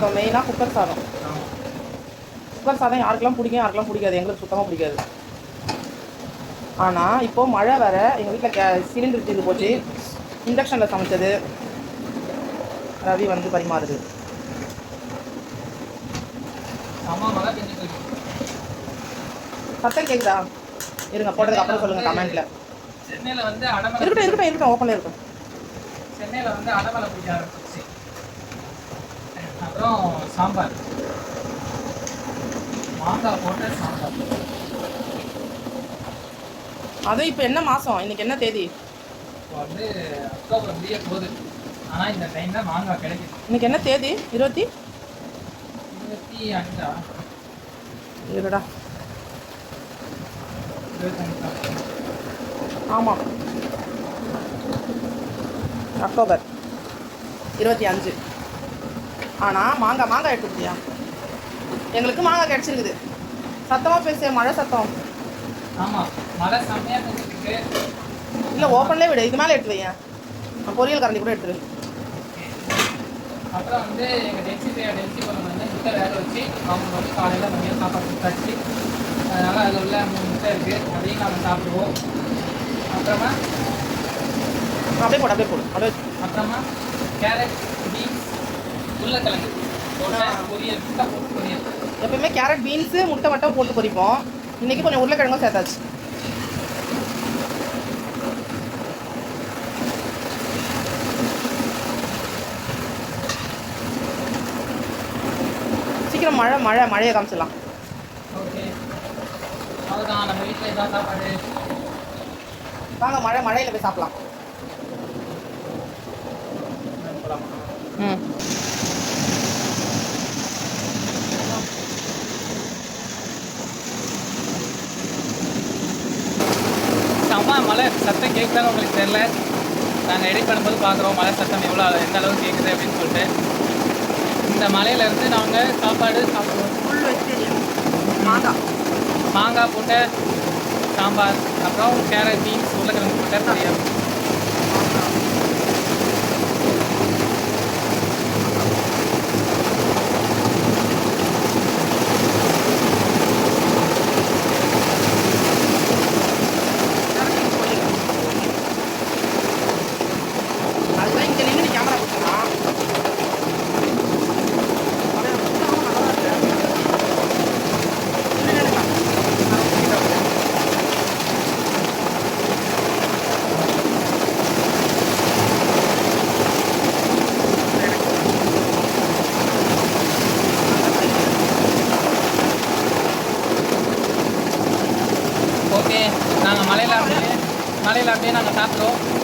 சாதம் மெயினாக குக்கர் சாதம். குக்கர் சாதம் யாருக்கெல்லாம் பிடிக்கும் யாருக்கெல்லாம் பிடிக்காது. எங்களுக்கு சுத்தமாக பிடிக்காது. ஆனால் இப்போ மழை வேற எங்கள் வீட்டில் கே சிலிண்டர் தீர்ந்து போச்சு. இண்டக்ஷனில் சமைச்சது. ரவி வந்து பரிமாறுது. சத்தம் கேக்குதா? இருங்க போட்டதுக்கு அப்புறம் சொல்லுங்கள் கமெண்ட்டில் சென்னையில் வந்து இருக்கட்டும் இருக்கட்டும் இருக்கட்டும் ஓப்பனில் இருக்கும் சென்னையில் வந்து அடமலை பிடிக்க ஆரம்பிச்சிச்சு அப்புறம் சாம்பார். மாங்காய் போட்டு சாம்பார். அது இப்போ என்ன மாதம் இன்னைக்கு என்ன தேதி? இப்போ வந்து அக்டோபர் முடிய போகுது. ஆனால் இந்த டைம் தான் மாங்காய் கிடைக்குது இன்னைக்கு என்ன தேதி? இருபத்தி? இருபத்தி அஞ்சா? இருடா. இருபத்தஞ்சா ஆமாம் அக்டோபர். இருபத்தி அஞ்சு. ஆனால் மாங்காய் மாங்காய் எடுத்துக்கிட்டியா எங்களுக்கு மாங்காய் கிடச்சிருக்குது. சத்தமாக பேச மழை சத்தம். ஆமாம் மழை செம்மையாக இல்லை ஓப்பன்லேயே விடு. இது மேலே எடுத்து வையேன் நான் பொரியல் கரண்டி கூட எடுத்துரு. அப்புறம் வந்து எங்கள் டென்சி டென்சி பொண்ணு வந்து முட்டை வேக வச்சு அவங்க வந்து காலையில் மதியம் சாப்பாடு கொடுத்தாச்சு அதனால் அதில் உள்ள முட்டை இருக்குது அதையும் நாங்கள் சாப்பிடுவோம். அப்புறமா? அப்படியே போடு அப்படியே போடு. அப்படியே அப்புறமா? கேரட். உருளைக்கிழங்கு. பொரியல் பொரியல். எப்பயுமே கேரட் பீன்ஸு முட்டை மட்டும் போட்டு பொரிப்போம். இன்றைக்கி கொஞ்சம் உருளைக்கிழங்கும் சேர்த்தாச்சு. சீக்கிரம் மழை மழை மழையை காமிச்சிடலாம். வாங்க மழை மழையில் போய் சாப்பிடலாம். ம். மழை சத்தம் கேட்குதான்னு உங்களுக்கு தெரியல. நாங்கள் எடிட் பண்ணும்போது பார்க்குறோம் மழை சத்தம் எவ்வளோ எந்த அளவுக்கு கேட்குது அப்படின்னு சொல்லிட்டு. இந்த மலையிலேருந்து நாங்கள் சாப்பாடு சாப்பிடுவோம். ஃபுல் வெஜிடேரியன் மாங்காய் மாங்காய் போட்ட சாம்பார் அப்புறம் கேரட் பீன்ஸ் உருளைக்கிழங்கு போட்ட பொரியல். நாங்கள் மலையில் அப்படியே மலையில் அப்படியே நாங்கள் சாப்பிட்டோம்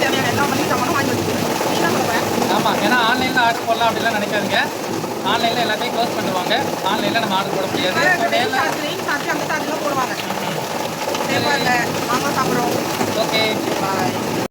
தேவையான எல்லா மளிகை சாமானும் வாங்கி சொல்லுவேன் ஆமாம் ஏன்னா ஆன்லைனில் ஆர்டர் போடலாம் அப்படிலாம் நினைக்காதீங்க. ஆன்லைனில் எல்லாத்தையும் க்ளோஸ் பண்ணுவாங்க. ஆன்லைனில் நம்ம ஆர்டர் போட முடியாது. நேர்ல- சார்ஜ் ரெயின் சார்ஜ் அந்த சார்ஜ்லாம் போடுவாங்க. சேஃபாக இல்லை நாங்களும் சாப்பிட்றோம். Okay bye